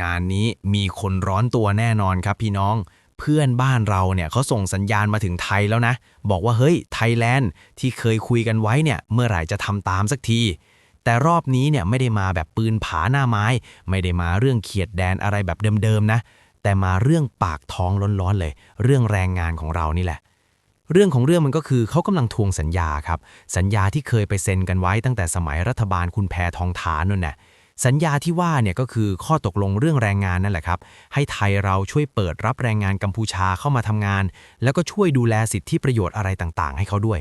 งานนี้มีคนร้อนตัวแน่นอนครับพี่น้อง เพื่อนบ้านเราเนี่ยเขาส่งสัญญาณมาถึงไทยแล้วนะ บอกว่าเฮ้ยไทยแลนด์ที่เคยคุยกันไว้เนี่ยเมื่อไหร่จะทำตามสักที แต่รอบนี้เนี่ยไม่ได้มาแบบปืนผาหน้าไม้ ไม่ได้มาเรื่องเขียดแดนอะไรแบบเดิมๆนะ แต่มาเรื่องปากท้องร้อนๆเลย เรื่องแรงงานของเรานี่แหละเรื่องของเรื่องมันก็คือเขากำลังทวงสัญญาครับ สัญญาที่เคยไปเซ็นกันไว้ตั้งแต่สมัยรัฐบาลคุณแพทองทานนั่นน่ะ สัญญาที่ว่าเนี่ยก็คือข้อตกลงเรื่องแรงงานนั่นแหละครับ ให้ไทยเราช่วยเปิดรับแรงงานกัมพูชาเข้ามาทำงาน แล้วก็ช่วยดูแลสิทธิประโยชน์อะไรต่างๆ ให้เขาด้วย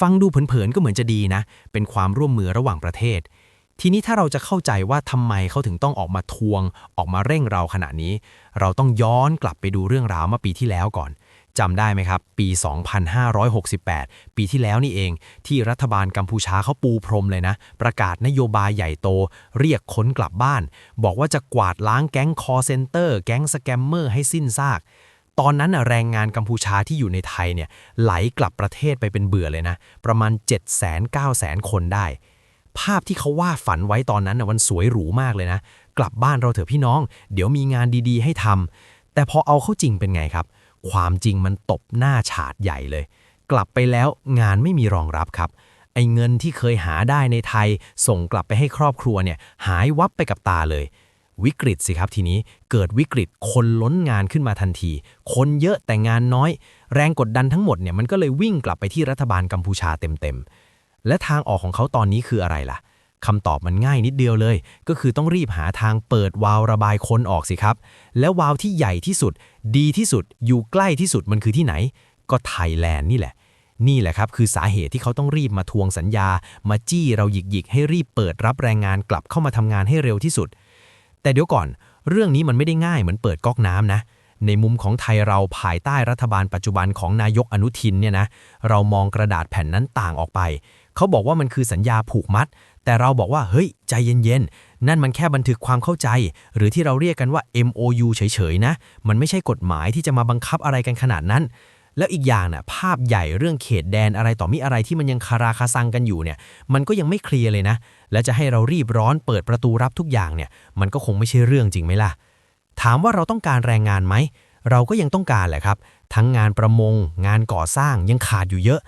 ฟังดูเผินๆก็เหมือนจะดีนะ เป็นความร่วมมือระหว่างประเทศ ทีนี้ถ้าเราจะเข้าใจว่าทำไมเขาถึงต้องออกมาทวง ออกมาเร่งเราขณะนี้ เราต้องย้อนกลับไปดูเรื่องราวเมื่อปีที่แล้วก่อน จำได้ไหมครับ ปี 2568 ปีที่แล้วนี่เอง ที่รัฐบาลกัมพูชาเขาปูพรมเลยนะ ประกาศนโยบายใหญ่โต เรียกค้นกลับบ้าน บอกว่าจะกวาดล้างแก๊งคอเซนเตอร์ แก๊งสแกมเมอร์ให้สิ้นซาก ตอนนั้นแรงงานกัมพูชาที่อยู่ในไทยเนี่ยไหลกลับประเทศไปเป็นเบื่อเลยนะ ประมาณ 7 9 0 0 0 0 คนได้ ภาพที่เขาวาดฝันไว้ตอนนั้นน่ะมันสวยหรูมากเลยนะ กลับบ้านเราเถอะพี่น้อง เดี๋ยวมีงานดีๆ ให้ทำแต่พอเอาเข้าจริงเป็นไงครับ ความจริงมันตบหน้าฉาดใหญ่เลย กลับไปแล้วงานไม่มีรองรับครับไอ้เงินที่เคยหาได้ในไทย ส่งกลับไปให้ครอบครัวเนี่ยหายวับไปกับตาเลย วิกฤตสิครับทีนี้เกิดวิกฤตคนล้นงานขึ้นมาทันที คนเยอะแต่งานน้อย แรงกดดันทั้งหมดเนี่ยมันก็เลยวิ่งกลับไปที่รัฐบาลกัมพูชาเต็มๆและทางออกของเขาตอนนี้คืออะไรล่ะ คำตอบมันง่ายนิดเดียวเลย ก็คือต้องรีบหาทางเปิดวาล์วระบายคนออกสิครับ แล้ววาล์วที่ใหญ่ที่สุด ดีที่สุด อยู่ใกล้ที่สุดมันคือที่ไหน ก็ไทยแลนด์นี่แหละ นี่แหละครับคือสาเหตุที่เขาต้องรีบมาทวงสัญญา มาจี้เราหยิกๆให้รีบเปิดรับแรงงานกลับเข้ามาทำงานให้เร็วที่สุด แต่เดี๋ยวก่อน เรื่องนี้มันไม่ได้ง่ายเหมือนเปิดก๊อกน้ำนะในมุมของไทยเราภายใต้รัฐบาลปัจจุบันของนายกอนุทินเนี่ยนะเรามองกระดาษแผ่นนั้นต่างออกไป เขาบอกว่ามันคือสัญญาผูกมัด แต่เราบอกว่าเฮ้ย ใจเย็นๆ นั่นมันแค่บันทึกความเข้าใจ หรือที่เราเรียกกันว่า MOU เฉยๆนะ มันไม่ใช่กฎหมายที่จะมาบังคับอะไรกันขนาดนั้น แล้วอีกอย่างน่ะภาพใหญ่เรื่องเขตแดนอะไรต่อมีอะไรที่มันยังคาราคาซังกันอยู่เนี่ย มันก็ยังไม่เคลียร์เลยนะ และจะให้เรารีบร้อนเปิดประตูรับทุกอย่างเนี่ย มันก็คงไม่ใช่เรื่องจริงไหมล่ะ ถามว่าเราต้องการแรงงานไหมเราก็ยังต้องการแหละครับ ทั้งงานประมง งานก่อสร้างยังขาดอยู่เยอะ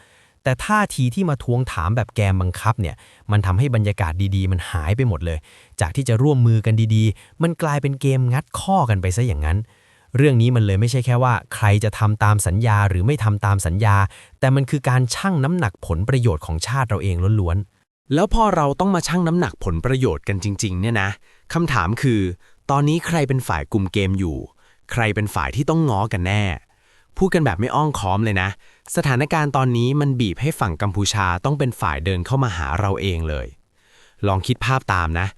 แต่ท่าทีที่มาทวงถามแบบแกมบังคับเนี่ย มันทำให้บรรยากาศดีๆ มันหายไปหมดเลย จากที่จะร่วมมือกันดีๆ มันกลายเป็นเกมงัดข้อกันไปซะอย่างนั้น เรื่องนี้มันเลยไม่ใช่แค่ว่า ใครจะทำตามสัญญาหรือไม่ทำตามสัญญา แต่มันคือการชั่งน้ำหนักผลประโยชน์ของชาติเราเองล้วนๆ แล้วพอเราต้องมาชั่งน้ำหนักผลประโยชน์กันจริง ๆ เนี่ยนะคำถามคือ ตอนนี้ใครเป็นฝ่ายกลุ่มเกมอยู่ ใครเป็นฝ่ายที่ต้องง้อกันแน่ พูดกันแบบไม่อ้อมค้อมเลยนะ สถานการณ์ตอนนี้มันบีบให้ฝั่งกัมพูชาต้องเป็นฝ่ายเดินเข้ามาหาเราเองเลย ลองคิดภาพตามนะ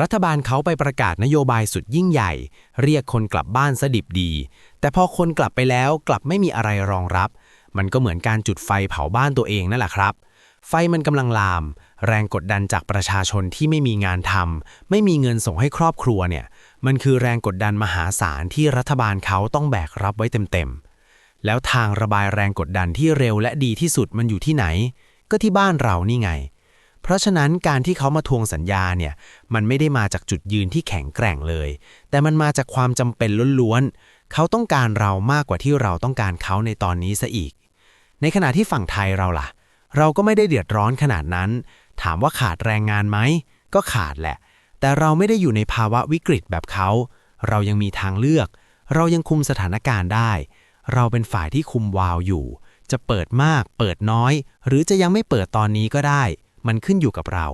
รัฐบาลเขาไปประกาศนโยบายสุดยิ่งใหญ่ เรียกคนกลับบ้านสดิบดี แต่พอคนกลับไปแล้วกลับไม่มีอะไรรองรับ มันก็เหมือนการจุดไฟเผาบ้านตัวเองนั่นแหละครับ ไฟมันกำลังลาม แรงกดดันจากประชาชนที่ไม่มีงานทำไม่มีเงินส่งให้ครอบครัวเนี่ย มันคือแรงกดดันมหาศาลที่รัฐบาลเขาต้องแบกรับไว้เต็มๆ แล้วทางระบายแรงกดดันที่เร็วและดีที่สุดมันอยู่ที่ไหน ก็ที่บ้านเรานี่ไง เพราะฉะนั้นการที่เขามาทวงสัญญาเนี่ย มันไม่ได้มาจากจุดยืนที่แข็งแกร่งเลย แต่มันมาจากความจำเป็นล้วนๆ เขาต้องการเรามากกว่าที่เราต้องการเขาในตอนนี้ซะอีก ในขณะที่ฝั่งไทยเราล่ะ เราก็ไม่ได้เดือดร้อนขนาดนั้น ถามว่าขาดแรงงานไหม ก็ขาดแหละ แต่เราไม่ได้อยู่ในภาวะวิกฤตแบบเขา เรายังมีทางเลือก เรายังคุมสถานการณ์ได้ เราเป็นฝ่ายที่คุมวาวอยู่ จะเปิดมาก เปิดน้อย หรือจะยังไม่เปิดตอนนี้ก็ได้ มันขึ้นอยู่กับเรา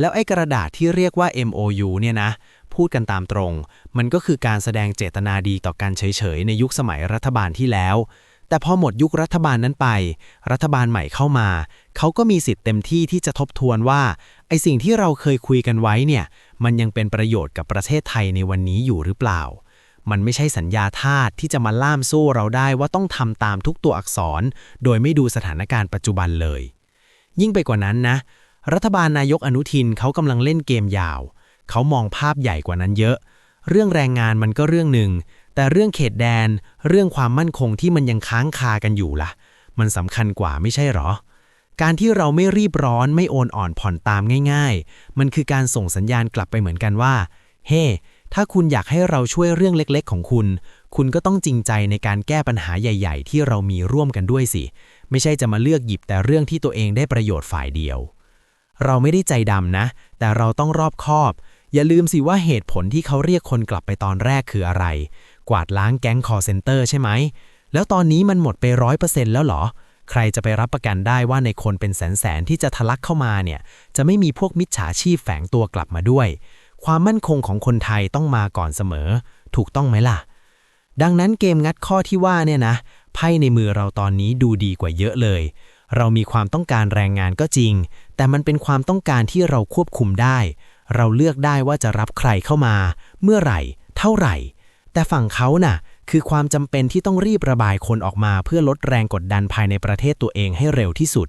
แล้วไอ้กระดาษที่เรียกว่า MOU เนี่ยนะ พูดกันตามตรง มันก็คือการแสดงเจตนาดีต่อกันเฉยๆ ในยุคสมัยรัฐบาลที่แล้ว แต่พอหมดยุครัฐบาลนั้นไป รัฐบาลใหม่เข้ามา เขาก็มีสิทธิ์เต็มที่ที่จะทบทวนว่า ไอสิ่งที่เราเคยคุยกันไว้เนี่ย มันยังเป็นประโยชน์กับประเทศไทยในวันนี้อยู่หรือเปล่า มันไม่ใช่สัญญาทาสที่จะมาล่ามสู้เราได้ว่าต้องทำตามทุกตัวอักษร โดยไม่ดูสถานการณ์ปัจจุบันเลย ยิ่งไปกว่านั้นนะ รัฐบาลนายกอนุทินเขากำลังเล่นเกมยาว เขามองภาพใหญ่กว่านั้นเยอะ เรื่องแรงงานมันก็เรื่องหนึ่ง แต่เรื่องเขตแดน เรื่องความมั่นคงที่มันยังค้างคากันอยู่ล่ะ มันสำคัญกว่าไม่ใช่หรอการที่เราไม่รีบร้อนไม่โอนอ่อนผ่อนตามง่าย ๆ มันคือการส่งสัญญาณกลับไปเหมือนกันว่า เฮ้ ถ้าคุณอยากให้เราช่วยเรื่องเล็กๆ ของคุณ คุณก็ต้องจริงใจในการแก้ปัญหาใหญ่ ๆ ที่เรามีร่วมกันด้วยสิ ไม่ใช่จะมาเลือกหยิบแต่เรื่องที่ตัวเองได้ประโยชน์ฝ่ายเดียว เราไม่ได้ใจดำนะ แต่เราต้องรอบคอบ อย่าลืมสิว่าเหตุผลที่เขาเรียกคนกลับไปตอนแรกคืออะไร กวาดล้างแก๊งคอเซนเตอร์ใช่ไหม แล้วตอนนี้มันหมดไปร้อยเปอร์เซ็นต์แล้วเหรอ ใครจะไปรับประกันได้ว่าในคนเป็นแสนๆที่จะทะลักเข้ามาเนี่ย จะไม่มีพวกมิจฉาชีพแฝงตัวกลับมาด้วย ความมั่นคงของคนไทยต้องมาก่อนเสมอ ถูกต้องไหมล่ะ ดังนั้นเกมงัดข้อที่ว่าเนี่ยนะ ไพ่ในมือเราตอนนี้ดูดีกว่าเยอะเลย เรามีความต้องการแรงงานก็จริง แต่มันเป็นความต้องการที่เราควบคุมได้ เราเลือกได้ว่าจะรับใครเข้ามา เมื่อไหร่ เท่าไหร่ แต่ฝั่งเขาน่ะ คือความจำเป็นที่ต้องรีบระบายคนออกมา เพื่อลดแรงกดดันภายในประเทศตัวเองให้เร็วที่สุด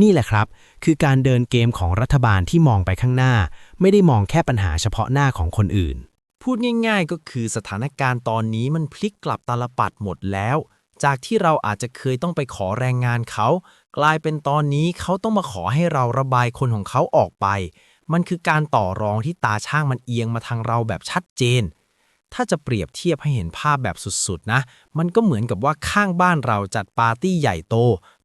นี่แหละครับ คือการเดินเกมของรัฐบาลที่มองไปข้างหน้า ไม่ได้มองแค่ปัญหาเฉพาะหน้าของคนอื่น พูดง่ายๆ ก็คือสถานการณ์ตอนนี้มันพลิกกลับตาลปัดหมดแล้ว จากที่เราอาจจะเคยต้องไปขอแรงงานเขา กลายเป็นตอนนี้เขาต้องมาขอให้เราระบายคนของเขาออกไป มันคือการต่อรองที่ตาช่างมันเอียงมาทางเราแบบชัดเจน ถ้าจะเปรียบเทียบให้เห็นภาพแบบสุดๆ นะ มันก็เหมือนกับว่าข้างบ้านเราจัดปาร์ตี้ใหญ่โต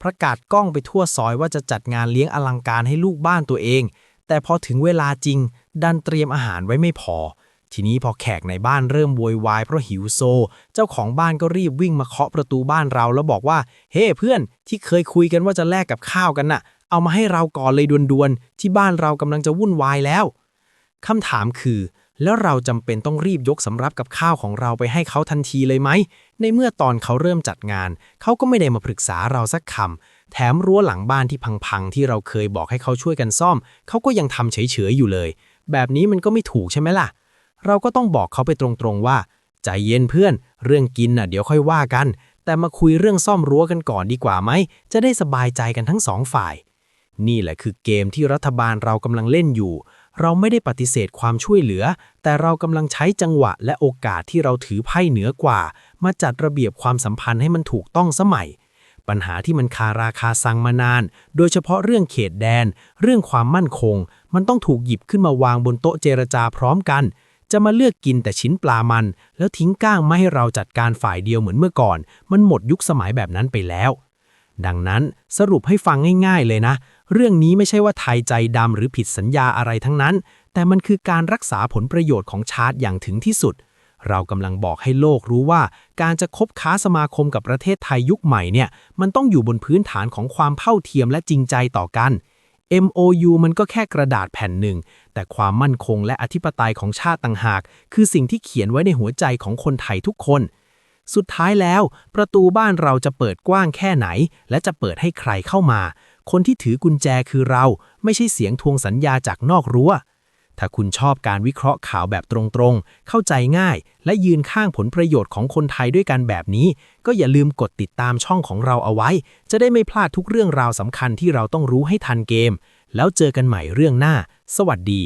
ประกาศกล้องไปทั่วซอยว่าจะจัดงานเลี้ยงอลังการให้ลูกบ้านตัวเอง แต่พอถึงเวลาจริง ดันเตรียมอาหารไว้ไม่พอ ทีนี้พอแขกในบ้านเริ่มโวยวายเพราะหิวโซ เจ้าของบ้านก็รีบวิ่งมาเคาะประตูบ้านเราแล้วบอกว่า เฮ้เพื่อนที่เคยคุยกันว่าจะแลกกับข้าวกันน่ะ เอามาให้เราก่อนเลยด่วนๆที่บ้านเรากำลังจะวุ่นวายแล้วคำถามคือ แล้วเราจำเป็นต้องรีบยกสำรับกับข้าวของเราไปให้เขาทันทีเลยไหม ในเมื่อตอนเขาเริ่มจัดงาน เขาก็ไม่ได้มาปรึกษาเราสักคำ แถมรั้วหลังบ้านที่พังๆ ที่เราเคยบอกให้เขาช่วยกันซ่อม เขาก็ยังทำเฉยๆอยู่เลย แบบนี้มันก็ไม่ถูกใช่ไหมล่ะ เราก็ต้องบอกเขาไปตรงๆว่า ใจเย็นเพื่อน เรื่องกินน่ะเดี๋ยวค่อยว่ากัน แต่มาคุยเรื่องซ่อมรั้วกันก่อนดีกว่าไหม จะได้สบายใจกันทั้งสองฝ่าย นี่แหละคือเกมที่รัฐบาลเรากำลังเล่นอยู่ เราไม่ได้ปฏิเสธความช่วยเหลือ แต่เรากำลังใช้จังหวะและโอกาสที่เราถือไพ่เหนือกว่า มาจัดระเบียบความสัมพันธ์ให้มันถูกต้องสมัย ปัญหาที่มันคาราคาซังมานาน โดยเฉพาะเรื่องเขตแดน เรื่องความมั่นคง มันต้องถูกหยิบขึ้นมาวางบนโต๊ะเจรจาพร้อมกัน จะมาเลือกกินแต่ชิ้นปลามัน แล้วทิ้งก้างไม่ให้เราจัดการฝ่ายเดียวเหมือนเมื่อก่อน มันหมดยุคสมัยแบบนั้นไปแล้ว ดังนั้นสรุปให้ฟังง่าย ๆ เลยนะ เรื่องนี้ไม่ใช่ว่าไทยใจดำหรือผิดสัญญาอะไรทั้งนั้น แต่มันคือการรักษาผลประโยชน์ของชาติอย่างถึงที่สุด เรากำลังบอกให้โลกรู้ว่า การจะคบค้าสมาคมกับประเทศไทยยุคใหม่เนี่ย มันต้องอยู่บนพื้นฐานของความเท่าเทียมและจริงใจต่อกัน MOU มันก็แค่กระดาษแผ่นหนึ่ง แต่ความมั่นคงและอธิปไตยของชาติต่างหาก คือสิ่งที่เขียนไว้ในหัวใจของคนไทยทุกคน สุดท้ายแล้ว ประตูบ้านเราจะเปิดกว้างแค่ไหน และจะเปิดให้ใครเข้ามา คนที่ถือกุญแจคือเราไม่ใช่เสียงทวงสัญญาจากนอกรั้ว ถ้าคุณชอบการวิเคราะห์ข่าวแบบตรงๆ เข้าใจง่าย และยืนข้างผลประโยชน์ของคนไทยด้วยกันแบบนี้ ก็อย่าลืมกดติดตามช่องของเราเอาไว้ จะได้ไม่พลาดทุกเรื่องราวสำคัญที่เราต้องรู้ให้ทันเกม แล้วเจอกันใหม่เรื่องหน้า สวัสดี